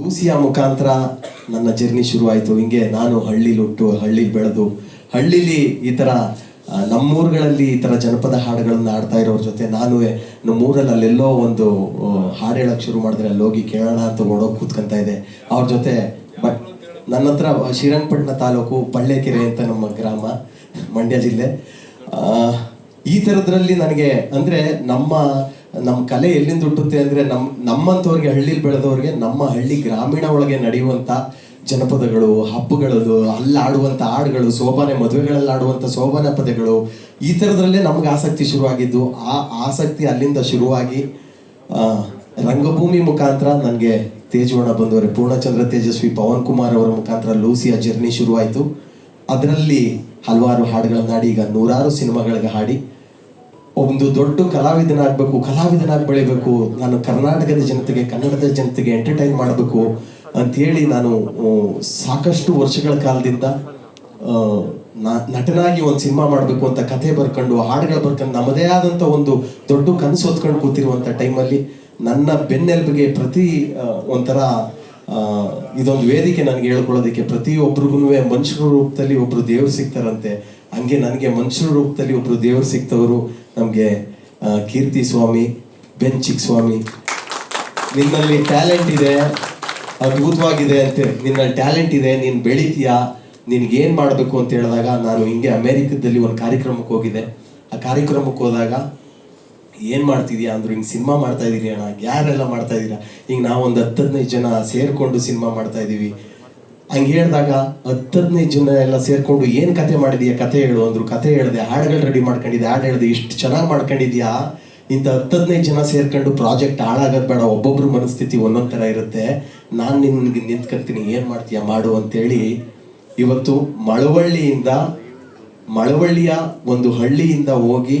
Lucia ಮುಖಾಂತರ ನನ್ನ journey ಶುರುವಾಯಿತು. ಹಿಂಗೆ ನಾನು ಹಳ್ಳಿಲಿ ಹುಟ್ಟು, ಹಳ್ಳಿಲಿ ಬೆಳೆದು, ಹಳ್ಳಿಲಿ ಈ ಥರ ನಮ್ಮೂರುಗಳಲ್ಲಿ ಈ ಥರ ಜನಪದ ಹಾಡುಗಳನ್ನು ಆಡ್ತಾ ಇರೋರ ಜೊತೆ ನಾನು ನಮ್ಮೂರಲ್ಲಿ ಅಲ್ಲೆಲ್ಲೋ ಒಂದು ಹಾಡು ಹೇಳೋಕ್ಕೆ ಶುರು ಮಾಡಿದ್ರೆ ಅಲ್ಲಿ ಹೋಗಿ ಕೇಳೋಣ ಅಂತ ಓಡೋಗಿ ಕೂತ್ಕೊಂತ ಇದೆ. ಅವ್ರ ಜೊತೆ, ಬಟ್ ನನ್ನ ಹತ್ರ ಶ್ರೀರಂಗಪಟ್ಟಣ ತಾಲೂಕು ಪಳ್ಳೆಕೆರೆ ಅಂತ ನಮ್ಮ ಗ್ರಾಮ, ಮಂಡ್ಯ ಜಿಲ್ಲೆ. ಈ ಥರದ್ರಲ್ಲಿ ನನಗೆ, ಅಂದರೆ ನಮ್ಮ ನಮ್ಮ ಕಲೆ ಎಲ್ಲಿಂದ ಹುಟ್ಟುತ್ತೆ ಅಂದರೆ ನಮ್ಮ ನಮ್ಮಂಥವ್ರಿಗೆ ಹಳ್ಳಿಲಿ ಬೆಳೆದವ್ರಿಗೆ ನಮ್ಮ ಹಳ್ಳಿ ಗ್ರಾಮೀಣ ಒಳಗೆ ನಡೆಯುವಂಥ ಜನಪದಗಳು, ಹಬ್ಬಗಳದು ಅಲ್ಲಾಡುವಂಥ ಹಾಡುಗಳು ಸೋಬಾನೆ ಮದುವೆಗಳಲ್ಲಿ ಆಡುವಂಥ ಸೋಬಾನೆ ಪದಗಳು, ಈ ಥರದ್ರಲ್ಲೇ ನಮ್ಗೆ ಆಸಕ್ತಿ ಶುರುವಾಗಿದ್ದು. ಆ ಆಸಕ್ತಿ ಅಲ್ಲಿಂದ ಶುರುವಾಗಿ ರಂಗಭೂಮಿ ಮುಖಾಂತರ ನನಗೆ ತೇಜವಣ ಬಂದವರೆ. ಪೂರ್ಣಚಂದ್ರ ತೇಜಸ್ವಿ, ಪವನ್ ಕುಮಾರ್ ಅವರ ಮುಖಾಂತರ ಲೂಸಿಯ ಜರ್ನಿ ಶುರುವಾಯಿತು. ಅದರಲ್ಲಿ ಹಲವಾರು ಹಾಡುಗಳನ್ನ ಹಾಡಿ ಈಗ ನೂರಾರು ಸಿನಿಮಾಗಳಿಗೆ ಹಾಡಿ ಒಂದು ದೊಡ್ಡ ಕಲಾವಿದನಾಗಬೇಕು, ಕಲಾವಿದನಾಗಿ ಬೆಳಿಬೇಕು, ನಾನು ಕರ್ನಾಟಕದ ಜನತೆಗೆ, ಕನ್ನಡದ ಜನತೆಗೆ ಎಂಟರ್ಟೈನ್ ಮಾಡಬೇಕು ಅಂತೇಳಿ ನಾನು ಸಾಕಷ್ಟು ವರ್ಷಗಳ ಕಾಲದಿಂದ ನಟನಾಗಿ ಒಂದು ಸಿನಿಮಾ ಮಾಡಬೇಕು ಅಂತ ಕಥೆ ಬರ್ಕೊಂಡು, ಹಾಡುಗಳು ಬರ್ಕೊಂಡು, ನಮ್ಮದೇ ಆದಂಥ ಒಂದು ದೊಡ್ಡ ಕನಸು ಹೊತ್ಕೊಂಡು ಕೂತಿರುವಂಥ ಟೈಮಲ್ಲಿ ನನ್ನ ಬೆನ್ನೆಲುಬಿಗೆ ಪ್ರತಿ ಒಂಥರ ಇದೊಂದು ವೇದಿಕೆ ನನಗೆ ಹೇಳ್ಕೊಳ್ಳೋದಕ್ಕೆ ಪ್ರತಿಯೊಬ್ರಿಗೂ ಮನುಷ್ಯರ ರೂಪದಲ್ಲಿ ಒಬ್ಬರು ದೇವರು ಸಿಗ್ತಾರಂತೆ. ಹಂಗೆ ನನಗೆ ಮನುಷ್ಯರ ರೂಪದಲ್ಲಿ ಒಬ್ರು ದೇವರು ಸಿಗ್ತವರು. ನಮಗೆ ಕೀರ್ತಿ ಸ್ವಾಮಿ, ಬೆನ್ ಚಿಕ್ ಸ್ವಾಮಿ, ನಿನ್ನಲ್ಲಿ ಟ್ಯಾಲೆಂಟ್ ಇದೆ, ಅದ್ಭುತವಾಗಿದೆ ಅಂತ. ನಿನ್ನಲ್ಲಿ ಟ್ಯಾಲೆಂಟ್ ಇದೆ, ನೀನು ಬೆಳಿತೀಯಾ ನಿನಗೇನು ಮಾಡಬೇಕು ಅಂತ ಹೇಳಿದಾಗ ನಾನು ಹಿಂಗೆ ಅಮೇರಿಕದಲ್ಲಿ ಒಂದು ಕಾರ್ಯಕ್ರಮಕ್ಕೆ ಹೋಗಿದ್ದೆ. ಆ ಕಾರ್ಯಕ್ರಮಕ್ಕೆ ಹೋದಾಗ, ಏನು ಮಾಡ್ತಿದ್ಯಾ ಅಂದ್ರು, ಹಿಂಗೆ ಸಿನಿಮಾ ಮಾಡ್ತಾ ಇದ್ದೀರಿ ಅಣ್ಣ, ಯಾರೆಲ್ಲ ಮಾಡ್ತಾ ಇದ್ದೀರಾ ಈಗ ನಾವು ಒಂದು ಹತ್ತು ಹದಿನೈದು ಜನ ಸೇರಿಕೊಂಡು ಸಿನಿಮಾ ಮಾಡ್ತಾ ಇದೀವಿ. ಹಂಗೆ ಹೇಳಿದಾಗ ಹತ್ತು ಹದಿನೈದು ಜನ ಎಲ್ಲ ಸೇರ್ಕೊಂಡು ಏನು ಕತೆ ಮಾಡಿದೀಯ? ಕತೆ ಹೇಳು ಅಂದ್ರು. ಕತೆ ಹೇಳಿದೆ, ಹಾಡುಗಳು ರೆಡಿ ಮಾಡ್ಕೊಂಡಿದ್ದೆ, ಹಾಡು ಹೇಳಿದೆ, ಇಷ್ಟು ಚೆನ್ನಾಗಿ ಮಾಡ್ಕೊಂಡಿದ್ಯಾ? ಇಂಥ ಹತ್ತು ಹದಿನೈದು ಜನ ಸೇರ್ಕೊಂಡು ಪ್ರಾಜೆಕ್ಟ್ ಹಾಳಾಗೋದು ಬೇಡ, ಒಬ್ಬೊಬ್ರ ಮನಸ್ಥಿತಿ ಒಂದೊಂದು ಥರ ಇರುತ್ತೆ. ನಾನು ನಿನ್ಗೆ ನಿಂತ್ಕೊಂತೀನಿ, ಏನು ಮಾಡ್ತೀಯ ಮಾಡು ಅಂತೇಳಿ ಇವತ್ತು ಮಳವಳ್ಳಿಯಿಂದ, ಮಳವಳ್ಳಿಯ ಒಂದು ಹಳ್ಳಿಯಿಂದ ಹೋಗಿ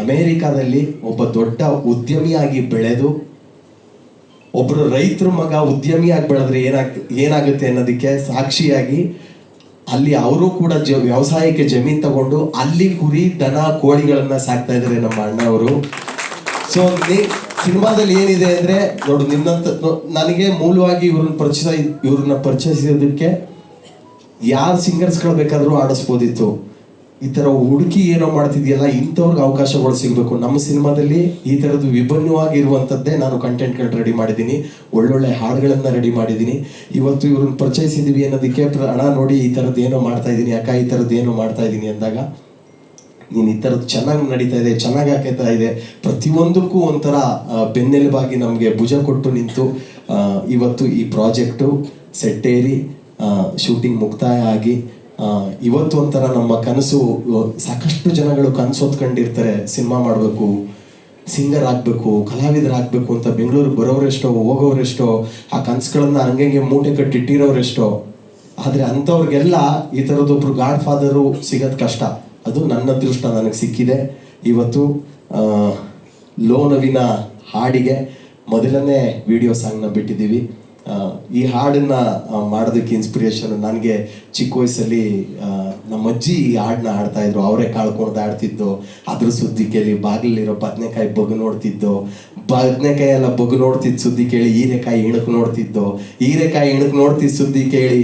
ಅಮೇರಿಕಾದಲ್ಲಿ ಒಬ್ಬ ದೊಡ್ಡ ಉದ್ಯಮಿಯಾಗಿ ಬೆಳೆದು ಒಬ್ಬರು ರೈತರ ಮಗ ಉದ್ಯಮಿಯಾಗಿ ಬೆಳೆದ್ರೆ ಏನಾಗ್, ಏನಾಗುತ್ತೆ ಅನ್ನೋದಕ್ಕೆ ಸಾಕ್ಷಿಯಾಗಿ ಅಲ್ಲಿ ಅವರು ಕೂಡ ಜ, ವ್ಯವಸಾಯಕ್ಕೆ ಜಮೀನು ತಗೊಂಡು ಅಲ್ಲಿ ಕುರಿ, ದನ, ಕೋಳಿಗಳನ್ನ ಸಾಕ್ತಾ ಇದ್ದಾರೆ ನಮ್ಮ ಅಣ್ಣವರು ಸೊ ಸಿನಿಮಾದಲ್ಲಿ ಏನಿದೆ ಅಂದ್ರೆ ನೋಡು ನಿನ್ನಂತ ನನಗೆ ಮೂಲವಾಗಿ ಇವ್ರನ್ನ ಪರಿಚಯ, ಇವ್ರನ್ನ ಪರಿಚಯಿಸೋದಕ್ಕೆ ಯಾರು ಸಿಂಗರ್ಸ್ಗಳು ಬೇಕಾದರೂ ಆಡಿಸ್ಬೋದಿತ್ತು. ಈ ಥರ ಹುಡುಕಿ ಏನೋ ಮಾಡ್ತಿದ್ಯಲ್ಲ, ಇಂಥವ್ರಿಗೆ ಅವಕಾಶಗಳು ಸಿಗಬೇಕು. ನಮ್ಮ ಸಿನಿಮಾದಲ್ಲಿ ಈ ಥರದ್ದು ವಿಭಿನ್ನವಾಗಿರುವಂಥದ್ದೇ ನಾನು ಕಂಟೆಂಟ್ಗಳು ರೆಡಿ ಮಾಡಿದ್ದೀನಿ. ಒಳ್ಳೊಳ್ಳೆ ಹಾಡುಗಳನ್ನು ರೆಡಿ ಮಾಡಿದ್ದೀನಿ. ಇವತ್ತು ಇವ್ರನ್ನ ಪರಿಚಯಿಸಿದ್ದೀವಿ ಅನ್ನೋದಕ್ಕೆ ಹಣ ನೋಡಿ ಈ ಥರದ್ದು ಏನೋ ಮಾಡ್ತಾ ಇದ್ದೀನಿ ಅಕ್ಕ ಈ ಥರದ್ದು ಏನೋ ಮಾಡ್ತಾ ಇದ್ದೀನಿ ಅಂದಾಗ, ನೀನು ಈ ಥರದ್ದು ಚೆನ್ನಾಗಿ ನಡೀತಾ ಇದೆ, ಚೆನ್ನಾಗಿ ಹಾಕೈತಾ ಇದೆ. ಪ್ರತಿಯೊಂದಕ್ಕೂ ಒಂಥರ ಬೆನ್ನೆಲುಬಾಗಿ ನಮಗೆ ಭುಜ ಕೊಟ್ಟು ನಿಂತು ಇವತ್ತು ಈ ಪ್ರಾಜೆಕ್ಟು ಸೆಟ್ಟೇರಿ ಶೂಟಿಂಗ್ ಮುಕ್ತಾಯ ಆಗಿ ಇವತ್ತು ಒಂಥರ ನಮ್ಮ ಕನಸು ಸಾಕಷ್ಟು ಜನಗಳು ಕನಸು ಹೊತ್ಕೊಂಡಿರ್ತಾರೆ. ಸಿನಿಮಾ ಮಾಡಬೇಕು, ಸಿಂಗರ್ ಆಗಬೇಕು ಕಲಾವಿದರಾಗಬೇಕು ಅಂತ ಬೆಂಗಳೂರಿಗೆ ಬರೋರೆಷ್ಟೋ, ಹೋಗೋರೆಷ್ಟೋ, ಆ ಕನಸುಗಳನ್ನು ಹಂಗೆ ಮೂಟೆ ಕಟ್ಟಿಟ್ಟಿರೋರೆಷ್ಟೋ ಆದರೆ ಅಂಥವ್ರಿಗೆಲ್ಲ ಈ ಥರದೊಬ್ರು ಗಾಡ್ ಫಾದರು ಸಿಗೋದು ಕಷ್ಟ. ಅದು ನನ್ನ ಅದೃಷ್ಟ, ನನಗೆ ಸಿಕ್ಕಿದೆ. ಇವತ್ತು ಲೋ ನವಿನ ಹಾಡಿಗೆ ಮೊದಲನೇ ವಿಡಿಯೋ ಸಾಂಗ್ನ ಬಿಟ್ಟಿದ್ದೀವಿ. ಈ ಹಾಡನ್ನ ಮಾಡೋದಕ್ಕೆ ಇನ್ಸ್ಪಿರೇಷನ್ ನನಗೆ ಚಿಕ್ಕ ವಯಸ್ಸಲ್ಲಿ ನಮ್ಮ ಅಜ್ಜಿ ಈ ಹಾಡನ್ನ ಹಾಡ್ತಾ ಇದ್ರು. ಅವರೇ ಕಾಳ್ಕೊಂಡು ಆಡ್ತಿದ್ದು ಅದ್ರ ಸುದ್ದಿ ಕೇಳಿ ಬಾಗಿಲಿರೋ ಬದನೆಕಾಯಿ ಬಗ್ಗು ನೋಡ್ತಿದ್ದು ಬದನೆಕಾಯಿ ಎಲ್ಲ ಬಗ್ಗು ನೋಡ್ತಿದ್ದು ಸುದ್ದಿ ಕೇಳಿ ಹೀರೆಕಾಯಿ ಇಣಕ್ ನೋಡ್ತಿದ್ದು ಹೀರೆಕಾಯಿ ಇಣಕ್ ನೋಡ್ತಿದ್ದ ಸುದ್ದಿ ಕೇಳಿ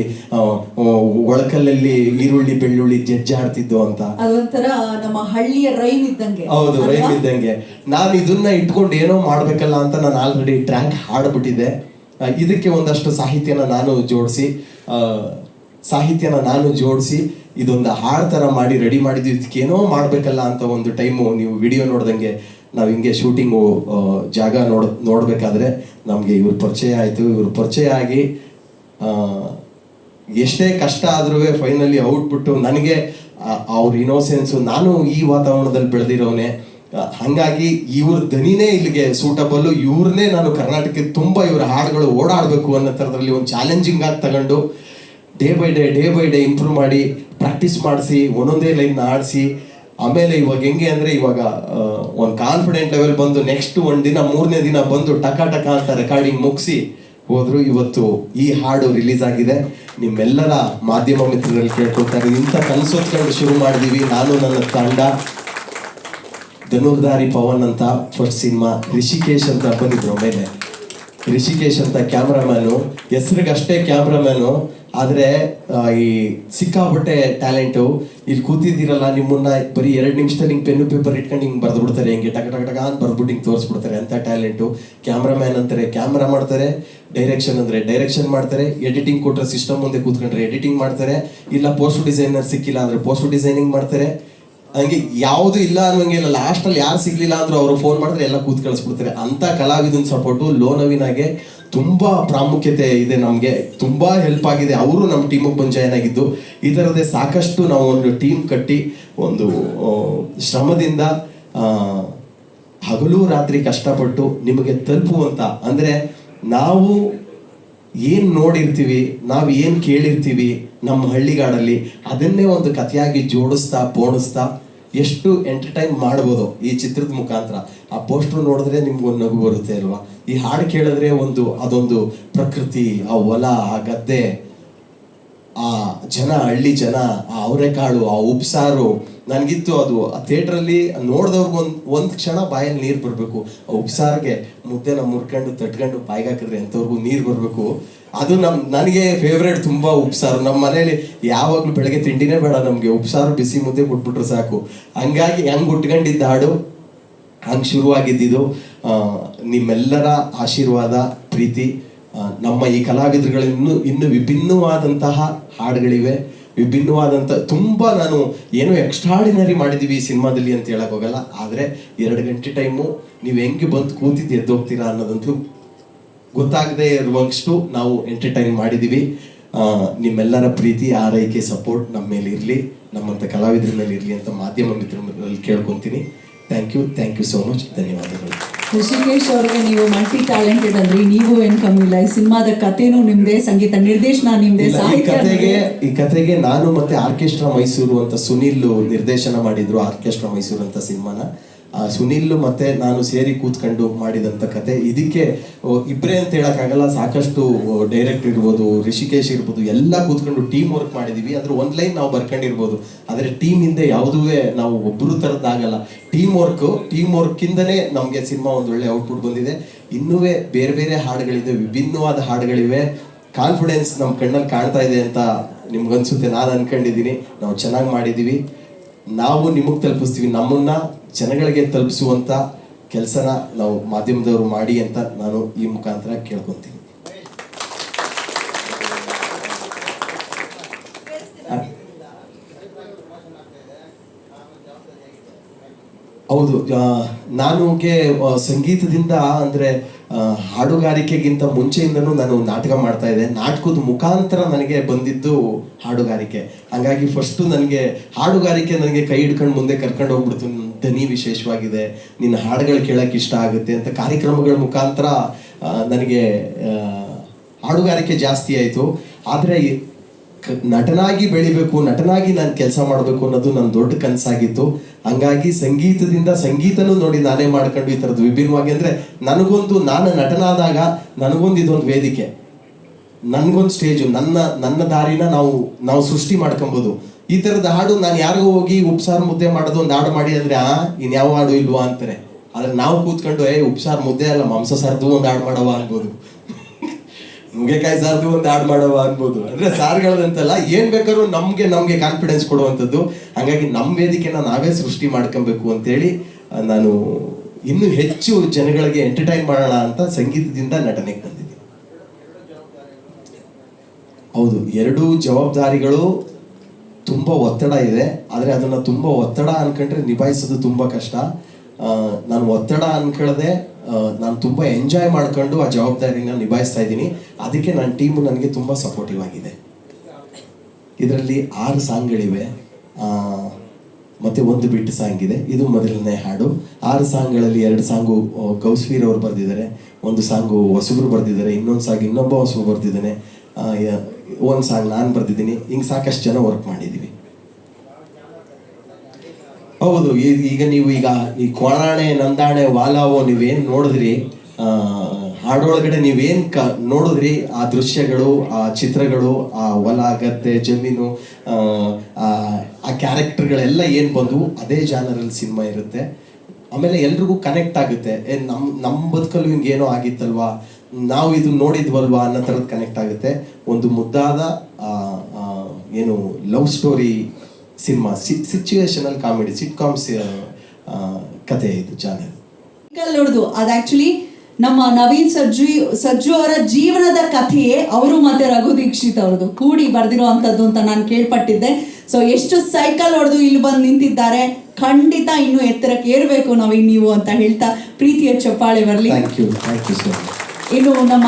ಒಳಕಲ್ಲಲ್ಲಿ ಈರುಳ್ಳಿ ಬೆಳ್ಳುಳ್ಳಿ ಜಜ್ಜಾಡ್ತಿದ್ದು ಅಂತ. ಅದೊಂಥರ ನಮ್ಮ ಹಳ್ಳಿಯ ರೈನ್ ಇದ್ದಂಗೆ. ಹೌದು ರೈನ್ ಇದ್ದಂಗೆ. ನಾನು ಇದನ್ನ ಇಟ್ಕೊಂಡು ಏನೋ ಮಾಡ್ಬೇಕಲ್ಲ ಅಂತ ನಾನು ಆಲ್ರೆಡಿ ಟ್ರ್ಯಾಕ್ ಹಾಡ್ಬಿಟ್ಟಿದ್ದೆ. ಇದಕ್ಕೆ ಒಂದಷ್ಟು ಸಾಹಿತ್ಯನ ನಾನು ಜೋಡಿಸಿ ಸಾಹಿತ್ಯನ ನಾನು ಜೋಡಿಸಿ, ಇದೊಂದು ಹಾಡ್ ಥರ ಮಾಡಿ ರೆಡಿ ಮಾಡಿದ್ವಿ. ಇದಕ್ಕೇನೋ ಮಾಡ್ಬೇಕಲ್ಲ ಅಂತ ಒಂದು ಟೈಮು ನೀವು ವಿಡಿಯೋ ನೋಡ್ದಂಗೆ ನಾವು ಹಿಂಗೆ ಶೂಟಿಂಗು ಜಾಗ ನೋಡ್, ನೋಡಬೇಕಾದ್ರೆ ನಮಗೆ ಇವ್ರ ಪರಿಚಯ ಆಯಿತು. ಇವ್ರ ಪರಿಚಯ ಆಗಿ ಎಷ್ಟೇ ಕಷ್ಟ ಆದ್ರೂ ಫೈನಲಿ ಔಟ್ಬಿಟ್ಟು ನನಗೆ ಅವ್ರ ಇನೋಸೆನ್ಸು ನಾನು ಈ ವಾತಾವರಣದಲ್ಲಿ ಬೆಳೆದಿರೋನೆ ಹಾಗಾಗಿ ಇವ್ರ ದನಿನೇ ಇಲ್ಲಿಗೆ ಸೂಟಬಲ್ಲು ಇವ್ರನ್ನೇ ನಾನು ಕರ್ನಾಟಕಕ್ಕೆ ತುಂಬ ಇವರ ಹಾಡುಗಳು ಓಡಾಡಬೇಕು ಅನ್ನೋ ಥರದ್ರಲ್ಲಿ ಒಂದು ಚಾಲೆಂಜಿಂಗ್ ಆಗಿ ತಗೊಂಡು day by day day by day improve ಮಾಡಿ ಪ್ರಾಕ್ಟೀಸ್ ಮಾಡಿಸಿ, ಒಂದೊಂದೇ ಲೈನ್ ಆಡಿಸಿ, ಆಮೇಲೆ ಇವಾಗ ಹೆಂಗೆ ಅಂದರೆ ಇವಾಗ ಒಂದು ಕಾನ್ಫಿಡೆಂಟ್ ಲೆವೆಲ್ ಬಂದು ನೆಕ್ಸ್ಟ್ ಒಂದು ದಿನ, ಮೂರನೇ ದಿನ ಬಂದು ಟಕ ಟಕ ಅಂತ ರೆಕಾರ್ಡಿಂಗ್ ಮುಗಿಸಿ ಹೋದ್ರು ಇವತ್ತು ಈ ಹಾಡು ರಿಲೀಸ್ ಆಗಿದೆ. ನಿಮ್ಮೆಲ್ಲರ ಮಾಧ್ಯಮ ಮಿತ್ರರಲ್ಲಿ ಕೇಳ್ಕೊಳ್ತಾರೆ ಇಂಥ ಕನಸೊತ್ಕೊಂಡು ಶುರು ಮಾಡಿದೀವಿ. ನಾನು ನನ್ನ ತಂಡ. ಧನುರ್ಧಾರಿ ಪವನ್ ಅಂತ ಫಸ್ಟ್ ಸಿನಿಮಾ ರಿಷಿಕೇಶ್ ಅಂತ ಬಂದಿದ್ರು ಮೇಲೆ ರಿಷಿಕೇಶ್ ಅಂತ ಕ್ಯಾಮ್ರಾಮ್ಯಾನು ಹೆಸ್ರಿಗಷ್ಟೇ ಕ್ಯಾಮ್ರಾಮ್ಯಾನು ಆದರೆ ಈ ಸಿಕ್ಕಾಪಟ್ಟೆ ಟ್ಯಾಲೆಂಟು ಇಲ್ಲಿ ಕೂತಿದ್ದೀರಲ್ಲ, ನಿಮ್ಮನ್ನ ಬರೀ ಎರಡು ನಿಮಿಷದಲ್ಲಿ ಹಿಂಗೆ ಪೆನ್ನು, ಪೇಪರ್ ಇಟ್ಕೊಂಡು ಹಿಂಗೆ ಬರೆದು ಬಿಡ್ತಾರೆ ಹಿಂಗೆ ಟಕ ಟಕ ಟಕ ಅಂತ ಬರೆದ್ಬಿಟ್ಟು ಹಿಂಗೆ ತೋರಿಸ್ಬಿಡ್ತಾರೆ. ಅಂತ ಟ್ಯಾಲೆಂಟು ಕ್ಯಾಮ್ರಾಮ್ಯಾನ್ ಅಂತಾರೆ ಕ್ಯಾಮ್ರಾ ಮಾಡ್ತಾರೆ ಡೈರೆಕ್ಷನ್ ಅಂದರೆ ಡೈರೆಕ್ಷನ್ ಮಾಡ್ತಾರೆ. ಎಡಿಟಿಂಗ್ ಕೊಟ್ಟರೆ ಸಿಸ್ಟಮ್ ಮುಂದೆ ಕೂತ್ಕೊಂಡ್ರೆ ಎಡಿಟಿಂಗ್ ಮಾಡ್ತಾರೆ. ಇಲ್ಲ ಪೋಸ್ಟ್ ಡಿಸೈನರ್ ಸಿಕ್ಕಿಲ್ಲ ಅಂದರೆ ಪೋಸ್ಟ್ ಡಿಸೈನಿಂಗ್ ಮಾಡ್ತಾರೆ. ಹಂಗೆ ಯಾವುದು ಇಲ್ಲ ಅನ್ನೋಂಗಿಲ್ಲ ಲಾಸ್ಟಲ್ಲಿ ಯಾರು ಸಿಗ್ಲಿಲ್ಲ ಅಂದ್ರೂ ಅವರು ಫೋನ್ ಮಾಡಿದ್ರೆ ಎಲ್ಲ ಕೂತ್ ಕಳಿಸ್ಬಿಡ್ತಾರೆ. ಅಂತ ಕಲಾವಿದನ ಸಪೋರ್ಟು ಲೋನವಿನಾಗೆ ತುಂಬಾ ಪ್ರಾಮುಖ್ಯತೆ ಇದೆ ನಮಗೆ. ತುಂಬಾ ಹೆಲ್ಪ್ ಆಗಿದೆ. ಅವರು ನಮ್ಮ ಟೀಮಿಗೆ ಬಂದು ಜಾಯ್ನ್ ಆಗಿದ್ದು. ಈ ಥರದೇ ಸಾಕಷ್ಟು ನಾವು ಒಂದು ಟೀಮ್ ಕಟ್ಟಿ ಒಂದು ಶ್ರಮದಿಂದ ಹಗಲು ರಾತ್ರಿ ಕಷ್ಟಪಟ್ಟು ನಿಮಗೆ ತಲುಪುವಂತ. ಅಂದ್ರೆ ನಾವು ಏನು ನೋಡಿರ್ತೀವಿ, ನಾವು ಏನು ಕೇಳಿರ್ತೀವಿ ನಮ್ಮ ಹಳ್ಳಿಗಾಡಲ್ಲಿ, ಅದನ್ನೇ ಒಂದು ಕಥೆಯಾಗಿ ಜೋಡಿಸ್ತಾ ಪೋಣಿಸ್ತಾ ಎಷ್ಟು ಎಂಟರ್ಟೈನ್ ಮಾಡ್ಬೋದು ಈ ಚಿತ್ರದ ಮುಖಾಂತರ? ಆ ಪೋಸ್ಟರ್ ನೋಡಿದ್ರೆ ನಿಮ್ಗೊಂದು ನಗು ಬರುತ್ತೆ ಅಲ್ವಾ? ಈ ಹಾಡು ಕೇಳಿದ್ರೆ ಒಂದು, ಅದೊಂದು ಪ್ರಕೃತಿ, ಆ ಹೊಲ ಆ ಗದ್ದೆ, ಆ ಜನ, ಹಳ್ಳಿ ಜನ, ಆ ಅವರೆಕಾಳು, ಆ ಉಪ್ಸಾರು ನನಗಿತ್ತು ಅದು, ಆ ಥಿಯೇಟ್ರಲ್ಲಿ ನೋಡಿದವ್ರಿಗೆ ಒಂದು ಒಂದು ಕ್ಷಣ ಬಾಯಲ್ಲಿ ನೀರು ಬರಬೇಕು. ಉಪ್ಸಾರಿಗೆ ಮುದ್ದೆನ ಮುರ್ಕೊಂಡು ತಟ್ಕೊಂಡು ಬಾಯಿಗೆ ಹಾಕಿದ್ರೆ ಎಂಥವ್ರಿಗೂ ನೀರು ಬರಬೇಕು. ಅದು ನಮ್ಮ ನನಗೆ ಫೇವ್ರೇಟ್ ತುಂಬ ಉಪ್ಸಾರು. ನಮ್ಮ ಮನೇಲಿ ಯಾವಾಗಲೂ ಬೆಳಗ್ಗೆ ತಿಂಡಿನೇ ಬೇಡ ನಮಗೆ. ಉಪ್ಸಾರು, ಬಿಸಿ ಮುದ್ದೆ ಕೊಟ್ಬಿಟ್ರೆ ಸಾಕು. ಹಂಗಾಗಿ ಹೆಂಗೆ ಉಟ್ಕೊಂಡಿದ್ದ ಹಾಡು? ಹಂಗೆ ಶುರುವಾಗಿದ್ದಿದ್ದು ನಿಮ್ಮೆಲ್ಲರ ಆಶೀರ್ವಾದ, ಪ್ರೀತಿ ನಮ್ಮ ಈ ಕಲಾವಿದರುಗಳಿನ್ನೂ ಇನ್ನು ವಿಭಿನ್ನವಾದಂತಹ ಹಾಡುಗಳಿವೆ. ವಿಭಿನ್ನವಾದಂಥ ತುಂಬ ನಾನು ಏನು ಎಕ್ಸ್ಟ್ರಾಡಿನರಿ ಮಾಡಿದ್ದೀವಿ ಈ ಸಿನಿಮಾದಲ್ಲಿ ಅಂತ ಹೇಳಕ್ ಹೋಗಲ್ಲ. ಆದರೆ ಎರಡು ಗಂಟೆ ಟೈಮು ನೀವು ಹೆಂಗೆ ಬಂದು ಕೂತಿದ್ದು ಎದ್ದೋಗ್ತೀರಾ ಅನ್ನೋದಂತೂ ಗೊತ್ತಾಗದೇ ಇರುವಷ್ಟು ನಾವು ಎಂಟರ್ಟೈನ್ ಮಾಡಿದ್ದೀವಿ ನಿಮ್ಮೆಲ್ಲರ ಪ್ರೀತಿ, ಆರೈಕೆ ಸಪೋರ್ಟ್ ನಮ್ಮ ಮೇಲೆ ಇರಲಿ ನಮ್ಮಂಥ ಕಲಾವಿದರ ಮೇಲೆ ಇರಲಿ ಅಂತ ಮಾಧ್ಯಮ ಮಿತ್ರರಲ್ಲಿ ಕೇಳ್ಕೊತೀನಿ. Thank you thank you so much ಧನ್ಯವಾದಗಳು. ಋಷಿಕೇಶ್ ಅವ್ರಿಗೆ ನೀವು ಮಲ್ಟಿ ಟ್ಯಾಲೆಂಟೆಡ್ ಅಂದ್ರೆ ನೀವು ಏನ್ ಕಮ್ಮಿ ಇಲ್ಲ. ಈ ಸಿನಿಮಾದ ಕಥೆನೂ ನಿಮ್ದೆ ಸಂಗೀತ ನಿರ್ದೇಶನ ನಿಮ್ದೇ ಕಥೆಗೆ ಈ ಕಥೆಗೆ ಈ ನಾನು ಮತ್ತೆ ಆರ್ಕೆಸ್ಟ್ರಾ ಮೈಸೂರು ಅಂತ ಸುನಿಲ್ ನಿರ್ದೇಶನ ಮಾಡಿದ್ರು ಆರ್ಕೆಸ್ಟ್ರಾ ಮೈಸೂರು ಅಂತ ಸಿನಿಮಾನ. ಸುನಿಲ್ ಮತ್ತೆ ನಾನು ಸೇರಿ ಕೂತ್ಕೊಂಡು ಮಾಡಿದಂತ ಕತೆ. ಇದಕ್ಕೆ ಓ, ಇಬ್ರೇ ಅಂತ ಹೇಳಕ್ಕಾಗಲ್ಲ ಸಾಕಷ್ಟು ಡೈರೆಕ್ಟ್ ಇರ್ಬೋದು ರಿಷಿಕೇಶ್ ಇರ್ಬೋದು ಎಲ್ಲ ಕೂತ್ಕೊಂಡು ಟೀಮ್ ವರ್ಕ್ ಮಾಡಿದೀವಿ. ಅದ್ರ ಒಂದ್ ಲೈನ್ ನಾವು ಬರ್ಕೊಂಡಿರ್ಬೋದು. ಆದ್ರೆ ಟೀಮ್ ಹಿಂದೆ ಯಾವುದೂ ನಾವು ಒಬ್ಬರು ತರದ್ದಾಗಲ್ಲ. ಟೀಮ್ ವರ್ಕ್ ಟೀಮ್ ವರ್ಕ್ ಇಂದನೇ ನಮಗೆ ಸಿನಿಮಾ ಒಂದು ಒಳ್ಳೆ ಔಟ್ಪುಟ್ ಬಂದಿದೆ. ಇನ್ನೂ ಬೇರೆ ಬೇರೆ ಹಾಡುಗಳಿದೆ ವಿಭಿನ್ನವಾದ ಹಾಡುಗಳಿವೆ. ಕಾನ್ಫಿಡೆನ್ಸ್ ನಮ್ಮ ಕಣ್ಣಲ್ಲಿ ಕಾಣ್ತಾ ಇದೆ ಅಂತ ನಿಮ್ಗನ್ಸುತ್ತೆ. ನಾನು ಅನ್ಕೊಂಡಿದ್ದೀನಿ. ನಾವು ಚೆನ್ನಾಗಿ ಮಾಡಿದ್ದೀವಿ ನಾವು ನಿಮಗೆ ತಲುಪಿಸ್ತೀವಿ. ನಮ್ಮನ್ನ ಜನಗಳಿಗೆ ತಲುಪಿಸುವಂತ ಕೆಲಸನ ನಾವು ಮಾಧ್ಯಮದವರು ಮಾಡಿ ಅಂತ ನಾನು ಈ ಮುಖಾಂತರ ಕೇಳ್ಕೊತೀನಿ. ಹೌದು ನಾನು ನಾನುಗೆ ಸಂಗೀತದಿಂದ ಅಂದ್ರೆ ಹಾಡುಗಾರಿಕೆಗಿಂತ ಮುಂಚೆಯಿಂದನೂ ನಾನು ನಾಟಕ ಮಾಡ್ತಾ ಇದ್ದೆ. ನಾಟಕದ ಮುಖಾಂತರ ನನಗೆ ಬಂದಿದ್ದು ಹಾಡುಗಾರಿಕೆ. ಹಂಗಾಗಿ ಫಸ್ಟು ನನಗೆ ಹಾಡುಗಾರಿಕೆ ನನಗೆ ಕೈ ಹಿಡ್ಕೊಂಡು ಮುಂದೆ ಕರ್ಕೊಂಡು ಹೋಗ್ಬಿಡ್ತು. ದನಿ ವಿಶೇಷವಾಗಿದೆ. ನಿನ್ನ ಹಾಡುಗಳು ಕೇಳೋಕೆ ಇಷ್ಟ ಆಗುತ್ತೆ ಅಂತ ಕಾರ್ಯಕ್ರಮಗಳ ಮುಖಾಂತರ ನನಗೆ ಹಾಡುಗಾರಿಕೆ ಜಾಸ್ತಿ ಆಯಿತು. ಆದರೆ ನಟನಾಗಿ ಬೆಳಿಬೇಕು, ನಟನಾಗಿ ನಾನು ಕೆಲಸ ಮಾಡಬೇಕು ಅನ್ನೋದು ನನ್ನ ದೊಡ್ಡ ಕನಸಾಗಿತ್ತು. ಹಂಗಾಗಿ ಸಂಗೀತದಿಂದ ಸಂಗೀತನೂ ನೋಡಿ ನಾನೇ ಮಾಡ್ಕೊಂಡು ಈ ಥರದ್ದು ವಿಭಿನ್ನವಾಗಿ ಅಂದರೆ ನನಗೊಂದು, ನಾನು ನಟನಾದಾಗ ನನಗೊಂದು ಇದೊಂದು ವೇದಿಕೆ. ನನಗೊಂದು ಸ್ಟೇಜು, ನನ್ನ ನನ್ನ ದಾರಿನ ನಾವು ನಾವು ಸೃಷ್ಟಿ ಮಾಡ್ಕೊಬೋದು. ಈ ಥರದ ಹಾಡು ನಾನು ಯಾರಿಗೂ ಹೋಗಿ ಉಪ್ಸಾರು ಮುದ್ದೆ ಮಾಡೋದು ಒಂದು ಹಾಡು ಮಾಡಿ ಅಂದರೆ, ಆ ಇನ್ಯಾವ ಹಾಡು ಇಲ್ವಾ? ಅಂತಾರೆ. ಆದರೆ ನಾವು ಕೂತ್ಕೊಂಡು, ಏ, ಉಪ್ಸಾರು ಮುದ್ದೆ ಅಲ್ಲ, ಮಾಂಸ ಸಾರ್ದು ಒಂದು ಹಾಡು ಮಾಡವ ಅನ್ಬೋದು ನುಗ್ಗೆಕಾಯಿ ಸಾರ್ದು ಒಂದು ಹಾಡು ಮಾಡವ ಅನ್ಬೋದು ಅಂದ್ರೆ ಸಾರ್ಗಳದಂತಲ್ಲ, ಏನು ಬೇಕಾದ್ರೂ ನಮಗೆ ನಮಗೆ ಕಾನ್ಫಿಡೆನ್ಸ್ ಕೊಡುವಂಥದ್ದು. ಹಾಗಾಗಿ ನಮ್ಮ ವೇದಿಕೆನ ನಾವೇ ಸೃಷ್ಟಿ ಮಾಡ್ಕೊಬೇಕು ಅಂತೇಳಿ ನಾನು ಇನ್ನೂ ಹೆಚ್ಚು ಜನಗಳಿಗೆ ಎಂಟರ್ಟೈನ್ ಮಾಡೋಣ ಅಂತ ಸಂಗೀತದಿಂದ ನಟನೆಗೆ ಬಂದಿದ್ದೀನಿ. ಹೌದು, ಎರಡೂ ಜವಾಬ್ದಾರಿಗಳು ತುಂಬ ಒತ್ತಡ ಇದೆ. ಆದರೆ ಅದನ್ನು ತುಂಬ ಒತ್ತಡ ಅನ್ಕೊಂಡ್ರೆ ನಿಭಾಯಿಸೋದು ತುಂಬ ಕಷ್ಟ. ನಾನು ಒತ್ತಡ ಅನ್ಕೊಳ್ಳದೆ ನಾನು ತುಂಬ ಎಂಜಾಯ್ ಮಾಡ್ಕೊಂಡು ಆ ಜವಾಬ್ದಾರಿನ ನಿಭಾಯಿಸ್ತಾ ಇದ್ದೀನಿ. ಅದಕ್ಕೆ ನನ್ನ ಟೀಮು ನನಗೆ ತುಂಬ ಸಪೋರ್ಟಿವ್ ಆಗಿದೆ. ಇದರಲ್ಲಿ ಆರು ಸಾಂಗ್ಗಳಿವೆ ಮತ್ತು ಒಂದು ಬಿಟ್ಟು ಸಾಂಗ್ ಇದೆ ಇದು ಮೊದಲನೇ ಹಾಡು. ಆರು ಸಾಂಗ್ಗಳಲ್ಲಿ ಎರಡು ಸಾಂಗು ಗೌಸ್ವೀರ್ ಅವರು ಬರೆದಿದ್ದಾರೆ. ಒಂದು ಸಾಂಗು ಹೊಸಬ್ರು ಬರೆದಿದ್ದಾರೆ. ಇನ್ನೊಂದು ಸಾಂಗ್ ಇನ್ನೊಬ್ಬ ಹೊಸಬರು ಬರೆದಿದ್ದಾನೆ. ಒಂದು ಸಾಂಗ್ ನಾನು ಬರೆದಿದ್ದೀನಿ ಹಿಂಗೆ ಸಾಕಷ್ಟು ಜನ ವರ್ಕ್ ಮಾಡಿದ್ದೀವಿ ಹೌದು ಈಗ ನೀವು ಈಗ ಈ ಕೊಣಾಣೆ ನಂದಾಣೆ ವಾಲಾವೋ ನೀವೇನ್ ನೋಡಿದ್ರಿ ಹಾಡೊಳಗಡೆ ನೀವೇನು ಕ ನೋಡಿದ್ರಿ ಆ ದೃಶ್ಯಗಳು ಆ ಚಿತ್ರಗಳು ಆ ಹೊಲ ಗದ್ದೆ ಜಮೀನು ಆ, ಕ್ಯಾರೆಕ್ಟರ್ಗಳೆಲ್ಲ ಏನು ಬಂದವು ಅದೇ ಜಾನರಲ್ಲಿ ಸಿನಿಮಾ ಇರುತ್ತೆ. ಆಮೇಲೆ ಎಲ್ರಿಗೂ ಕನೆಕ್ಟ್ ಆಗುತ್ತೆ. ನಮ್ಮ ನಮ್ಮ ಬದುಕಲ್ಲೂ ಹಿಂಗೇನೋ ಆಗಿತ್ತಲ್ವಾ? ನಾವು ಇದು ನೋಡಿದ್ವಲ್ವಾ ಅನ್ನೋ ಥರದ್ದು ಕನೆಕ್ಟ್ ಆಗುತ್ತೆ. ಒಂದು ಮುದ್ದಾದ ಏನು love story cinema situational comedy sitcoms ಕತೆ ಇದು ಚಾನೆಲ್ ನೋಡುದು ಅದು ಆಕ್ಚುಲಿ ನಮ್ಮ ನವೀನ್ ಸಜ್ಜು ಸಜ್ಜು ಅವರ ಜೀವನದ ಕಥೆಯೇ ಅವರು ಮತ್ತೆ ರಘು ದೀಕ್ಷಿತ್ ಅವ್ರದ್ದು. ಕೂಡಿ ಬರ್ದಿರೋ ಅಂತದ್ದು ಅಂತ ನಾನು ಕೇಳ್ಪಟ್ಟಿದ್ದೆ. ಸೊ ಎಷ್ಟು ಸೈಕಲ್ ಹೊಡೆದು ಇಲ್ಲಿ ಬಂದು ನಿಂತಿದ್ದಾರೆ ಖಂಡಿತ ಇನ್ನು ಎತ್ತರಕ್ಕೆ ಏರಬೇಕು ನವೀನ್ ನೀವು ಅಂತ ಹೇಳ್ತಾ ಪ್ರೀತಿಯ ಚಪ್ಪಾಳೆ ಬರಲಿ. Thank you thank you sir ಇನ್ನು ನಮ್ಮ